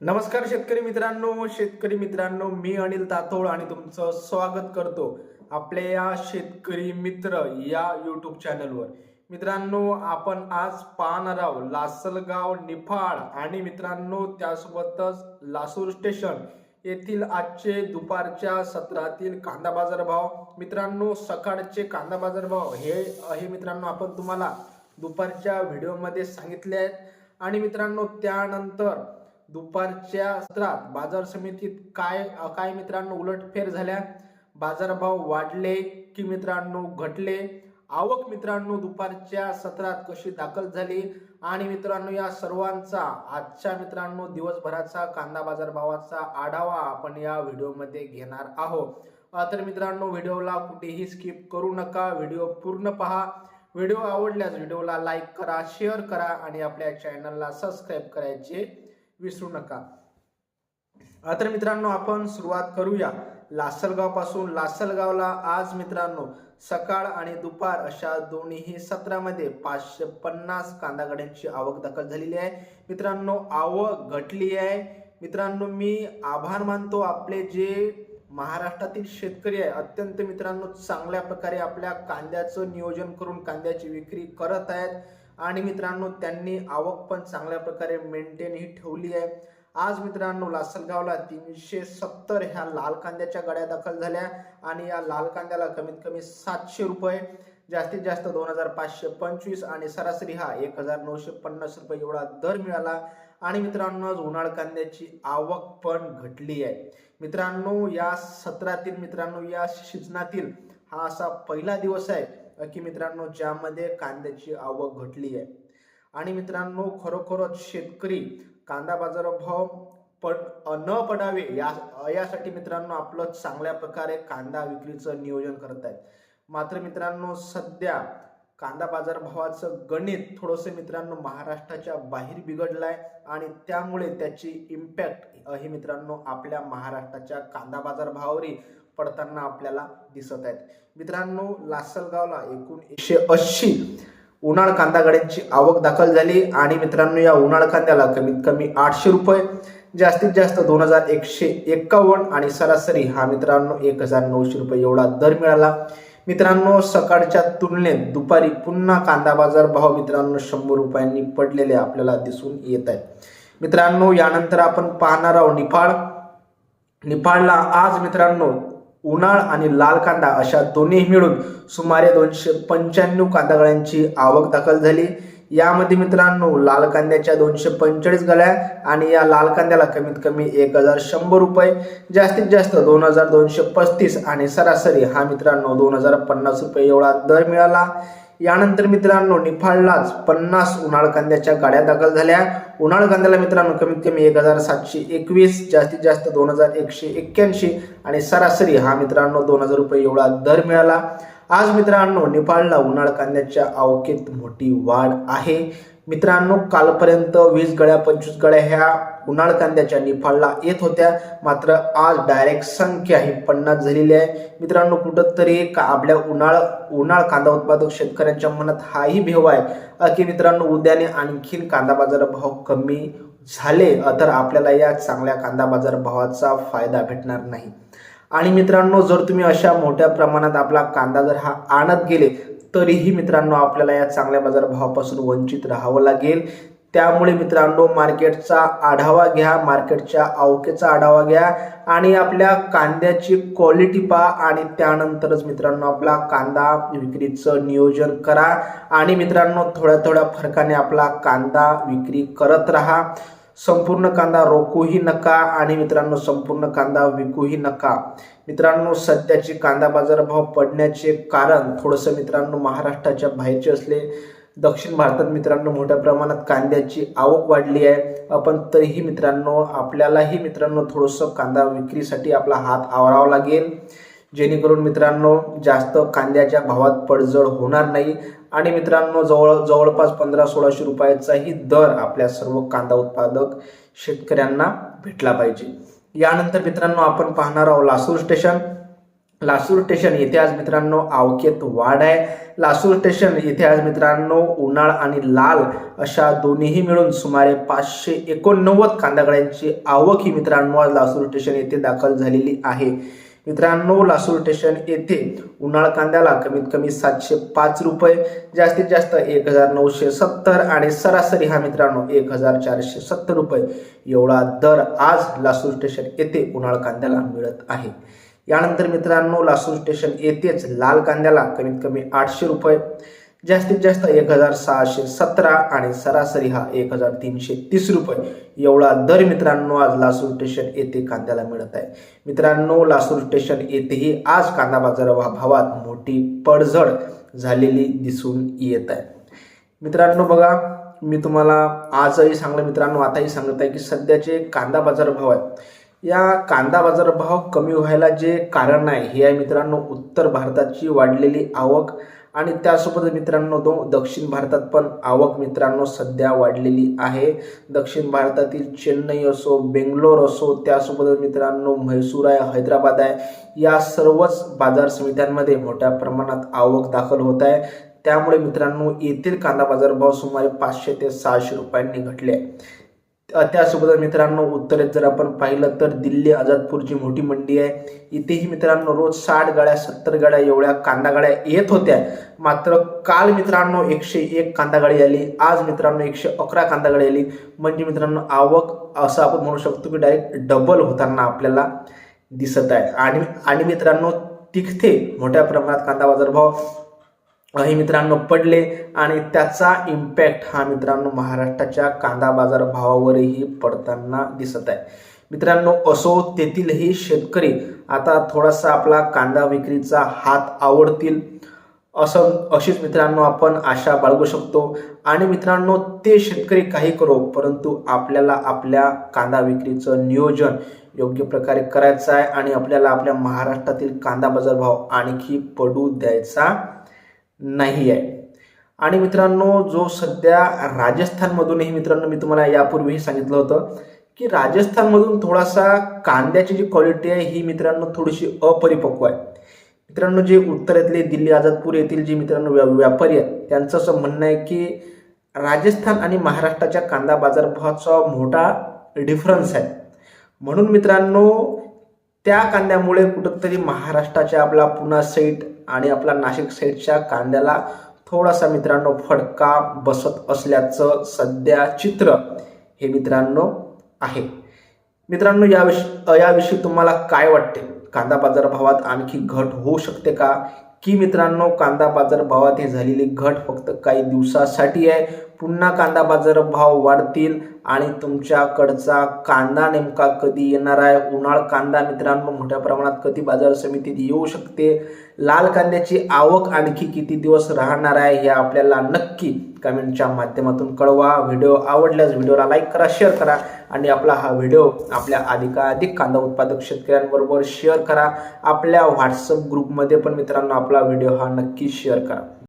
नमस्कार शेतकरी मित्रांनो शेतकरी मित्रांनो मी अनिल तातोळ आणि तुमचं स्वागत करतो आपल्या या शेतकरी मित्र या यूट्यूब चॅनलवर मित्रांनो आपण आज पाहणार आहोत लासलगाव निफाड आणि मित्रांनो त्यासोबतच लासूर स्टेशन येथील आजचे दुपारच्या सत्रातील कांदा बाजार भाव. मित्रांनो सकाळचे कांदा बाजार भाव हे हे मित्रांनो आपण तुम्हाला दुपारच्या व्हिडिओमध्ये सांगितले आहेत. आणि मित्रांनो त्यानंतर दुपारच्या सत्रात बाजार समितीत काय काय मित्रांनो उलटफेर झाल्या? बाजारभाव वाढले की मित्रांनो घटले? आवक मित्रांनो दुपारच्या सत्रात कशी दाखल झाली? आणि मित्रांनो या सर्वांचा आजच्या मित्रांनो दिवसभराचा कांदा बाजार भावाचा आढावा आपण या व्हिडिओमध्ये घेणार आहोत. तर मित्रांनो व्हिडिओला कुठेही स्किप करू नका. व्हिडिओ पूर्ण पहा. व्हिडिओ आवडल्यास व्हिडिओला लाईक करा शेअर करा आणि आपल्या चॅनलला सबस्क्राईब करायचे विसरू नका. तर मित्रांनो आपण सुरुवात करूया. लासलगावपासून लासलगावला आज मित्रांनो सकाळ आणि दुपार अशा दोन्ही सत्रामध्ये पाचशे पन्नास कांदा गाड्यांची आवक दाखल झालेली आहे. मित्रांनो आवक घटली आहे. मित्रांनो मी आभार मानतो आपले जे महाराष्ट्रातील शेतकरी आहे अत्यंत मित्रांनो चांगल्या प्रकारे आपल्या कांद्याचं नियोजन करून कांद्याची विक्री करत आहेत. आणि मित्रांनो त्यांनी आवक पण चांगल्या प्रकारे मेंटेन ही ठेवली आहे. आज मित्रांनो लासलगावला तीनशे सत्तर ह्या लाल कांद्याच्या गड्या दाखल झाल्या आणि या लाल कांद्याला कमीत कमी सातशे रुपये जास्तीत जास्त दोन हजार पाचशे पंचवीस आणि सरासरी हा एक हजार नऊशे पन्नास रुपये एवढा दर मिळाला. आणि मित्रांनो आज उन्हाळ कांद्याची आवक पण घटली आहे. मित्रांनो या सत्रातील मित्रांनो या सीजनातील हा असा पहिला दिवस आहे. की मित्रांनो ज्यामध्ये कांद्याची आवक घटली आहे. आणि मित्रांनो खरोखरच शेतकरी कांदा बाजारभाव पड न पडावे या यासाठी मित्रांनो आपलं चांगल्या प्रकारे कांदा विक्रीचं नियोजन करत आहेत. मात्र मित्रांनो सध्या कांदा बाजारभावाचं गणित थोडंसं मित्रांनो महाराष्ट्राच्या बाहेर बिघडलं आहे आणि त्यामुळे त्याची इम्पॅक्ट हे मित्रांनो आपल्या महाराष्ट्राच्या कांदा बाजारभावावरही पडताना आपल्याला दिसत आहेत. मित्रांनो लासलगावला एकूण एकशे ऐंशी उन्हाळ कांदा गाड्यांची आवक दाखल झाली आणि मित्रांनो या उन्हाळ कांद्याला कमीत कमी आठशे रुपये जास्तीत जास्त दोन हजार एकशे एक्कावन्न आणि सरासरी हा मित्रांनो एक हजार नऊशे रुपये एवढा दर मिळाला. मित्रांनो सकाळच्या तुलनेत दुपारी पुन्हा कांदा बाजार भाव मित्रांनो शंभर रुपयांनी पडलेले आपल्याला दिसून येत आहेत. मित्रांनो यानंतर आपण पाहणार आहोत निफाड. निफाडला आज मित्रांनो उन्हाळ आणि लाल कांदा अशा दोन्ही मिळून सुमारे दोनशे पंच्याण्णव कांदागळ्यांची आवक दाखल झाली. यामध्ये मित्रांनो लाल कांद्याच्या दोनशे पंचेचाळीस गळ्या आणि या लाल कांद्याला कमीत कमी एक हजार शंभर रुपये जास्तीत जास्त दोन हजार दोनशे पस्तीस आणि सरासरी हा मित्रांनो दोन हजार पन्नास रुपये एवढा दर मिळाला. यानंतर मित्रांनो निफाडलाच पन्नास उन्हाळ कांद्याच्या गाड्या दाखल झाल्या. उन्हाळ कांद्याला मित्रांनो कमीत कमी एक हजार सातशे एकवीस जास्तीत जास्त दोन हजार एकशे एक्क्याऐंशी आणि सरासरी हा मित्रांनो दोन हजार रुपये एवढा दर मिळाला. आज मित्रांनो निफाडला उन्हाळ कांद्याच्या आवकेत मोठी वाढ आहे. मित्रांनो कालपर्यंत वीस गळ्या पंचवीस गळ्या ह्या उन्हाळ कांद्याच्या निफाडला येत होत्या. मात्र आज डायरेक्ट संख्या ही पन्नास झालेली आहे. मित्रांनो कुठंतरी का आपल्या उन्हाळ उन्हाळ कांदा उत्पादक शेतकऱ्यांच्या मनात हाही भेव आहे. की मित्रांनो उद्याने आणखीन कांदा बाजार भाव कमी झाले तर आपल्याला या चांगल्या कांदा बाजार भावाचा फायदा भेटणार नाही. आणि मित्रांनो जर तुम्ही अशा मोठ्या प्रमाणात आपला कांदा जर हा आणत गेले तरीही मित्रांनो आपल्याला या चांगल्या बाजारभावापासून वंचित राहावं लागेल. त्यामुळे मित्रांनो मार्केटचा आढावा घ्या मार्केटच्या आवकेचा आढावा घ्या आणि आपल्या कांद्याची क्वालिटी पहा आणि त्यानंतरच मित्रांनो आपला कांदा विक्रीचं नियोजन करा आणि मित्रांनो थोड्या थोड्या फरकाने आपला कांदा विक्री करत राहा. संपूर्ण कांदा रोखूही नका आणि मित्रांनो संपूर्ण कांदा विकूही नका. मित्रांनो सध्याची कांदा बाजारभाव पडण्याचे कारण थोडंसं मित्रांनो महाराष्ट्राच्या बाहेरचे असले दक्षिण भारतात मित्रांनो मोठ्या प्रमाणात कांद्याची आवक वाढली आहे. आपण तरीही मित्रांनो आपल्यालाही मित्रांनो थोडंसं कांदा विक्रीसाठी आपला हात आवरावा लागेल. जेणेकरून मित्रांनो जास्त कांद्याच्या भावात पडझड होणार नाही. आणि मित्रांनो जवळ जवळपास पंधरा सोळाशे रुपयाचाही दर आपल्या सर्व कांदा उत्पादक शेतकऱ्यांना भेटला पाहिजे. यानंतर मित्रांनो आपण पाहणार आहोत लासूर स्टेशन. लासूर स्टेशन येथे आज मित्रांनो आवकेत वाढ आहे. लासूर स्टेशन येथे आज मित्रांनो उन्हाळ आणि लाल अशा दोन्हीही मिळून सुमारे पाचशे एकोणनव्वद कांदागळ्यांची आवक ही मित्रांनो आज लासूर स्टेशन येथे दाखल झालेली आहे. मित्रांनो लासूर स्टेशन येथे उन्हाळ कांद्याला कमीत कमी सातशे पाच रुपये जास्तीत जास्त एक हजार नऊशे सत्तर आणि सरासरी हा मित्रांनो एक हजार चारशे सत्तर रुपये. एवढा दर आज लासूर स्टेशन येथे उन्हाळ कांद्याला मिळत आहे. यानंतर मित्रांनो लासूर स्टेशन येथेच लाल कांद्याला कमीत कमी आठशे रुपये जास्तीत जास्त एक हजार सहाशे सतरा आणि सरासरी हा एक हजार तीनशे तीस रुपये. एवढा दर मित्रांनो आज लासूर स्टेशन येथे कांद्याला मिळत आहे. मित्रांनो लासूर स्टेशन येथेही आज कांदा बाजार भावात मोठी पडझड झालेली दिसून येत आहे. मित्रांनो बघा मी तुम्हाला आजही सांगलं मित्रांनो आताही सांगत आहे की सध्याचे कांदा बाजार भाव आहे या कांदा बाजारभाव कमी व्हायला जे कारण आहे हे आहे मित्रांनो उत्तर भारताची वाढलेली आवक आणि त्यासोबत मित्रांनो दो दक्षिण भारतात पण आवक मित्रांनो सध्या वाढलेली आहे. दक्षिण भारतातील चेन्नई असो बेंगलोर असो त्यासोबत मित्रांनो म्हैसूर आहे हैदराबाद आहे या सर्वच बाजार समित्यांमध्ये मोठ्या प्रमाणात आवक दाखल होत आहे. त्यामुळे मित्रांनो येथील कांदा बाजारभाव सुमारे पाचशे ते सहाशे रुपयांनी घटले आहे त्यासोबत मित्रांनो उत्तरेत जर आपण पाहिलं तर दिल्ली आझादपूरची मोठी मंडी आहे. इथेही मित्रांनो रोज साठ गाड्या सत्तर गाड्या एवढ्या कांदा गाड्या येत होत्या. मात्र काल मित्रांनो एकशे एक कांदा गाडी आली. आज मित्रांनो एकशे अकरा कांदा गाडी आली. म्हणजे मित्रांनो आवक असं आपण म्हणू शकतो की डायरेक्ट डबल होताना आपल्याला दिसत आहे. आणि आणि मित्रांनो तिथे मोठ्या प्रमाणात कांदा बाजार भाव हे मित्रांनो पडले आणि त्याचा इम्पॅक्ट हा मित्रांनो महाराष्ट्राच्या कांदा बाजार भावावरही पडताना दिसत आहे. मित्रांनो असो तेथीलही शेतकरी आता थोडासा आपला कांदा विक्रीचा हात आवडतील असं अशीच मित्रांनो आपण आशा बाळगू शकतो. आणि मित्रांनो ते शेतकरी काही करो परंतु आपल्याला आपल्या कांदा विक्रीचं नियोजन योग्य प्रकारे करायचं आहे आणि आपल्याला आपल्या महाराष्ट्रातील कांदा बाजारभाव आणखी पडू द्यायचा नाही आहे. आणि मित्रांनो जो सध्या राजस्थानमधूनही मित्रांनो मी तुम्हाला यापूर्वीही सांगितलं होतं की राजस्थानमधून थोडासा कांद्याची जी क्वालिटी आहे ही मित्रांनो थोडीशी अपरिपक्व आहे. मित्रांनो जे उत्तरेतले दिल्ली आझादपूर येथील जे मित्रांनो व्या व्यापारी आहेत त्यांचं असं म्हणणं आहे की राजस्थान आणि महाराष्ट्राच्या कांदा बाजारभावाचा मोठा डिफरन्स आहे. म्हणून मित्रांनो त्या कांद्यामुळे कुठंतरी महाराष्ट्राच्या आपला पुन्हा सेट आणि आपला नाशिक साईडच्या कांद्याला थोडासा मित्रांनो फडका बसत असल्याचं सध्या चित्र हे मित्रांनो आहे. मित्रांनो याविषयी याविषयी तुम्हाला काय वाटते? कांदा बाजार भावात आणखी घट होऊ शकते का? की मित्रांनो कांदा बाजार भावात हे झालेली घट फक्त काही दिवसासाठी आहे. पुन्हा कांदा बाजार भाव वाढतील आणि तुमच्याकडचा कांदा नेमका कधी येणार आहे? उन्हाळ कांदा मित्रांनो मोठ्या प्रमाणात कधी बाजार समितीत येऊ शकते? लाल कांद्याची आवक आणखी किती दिवस राहणार आहे हे आपल्याला नक्की कमेंटच्या माध्यमातून कळवा. व्हिडिओ आवडल्यास व्हिडिओला लाईक करा शेअर करा आणि आपला हा व्हिडिओ आपल्या अधिकाधिक कांदा उत्पादक शेतकऱ्यांबरोबर शेअर करा. आपल्या व्हॉट्सअप ग्रुपमध्ये पण मित्रांनो आपला व्हिडिओ हा नक्की शेअर करा.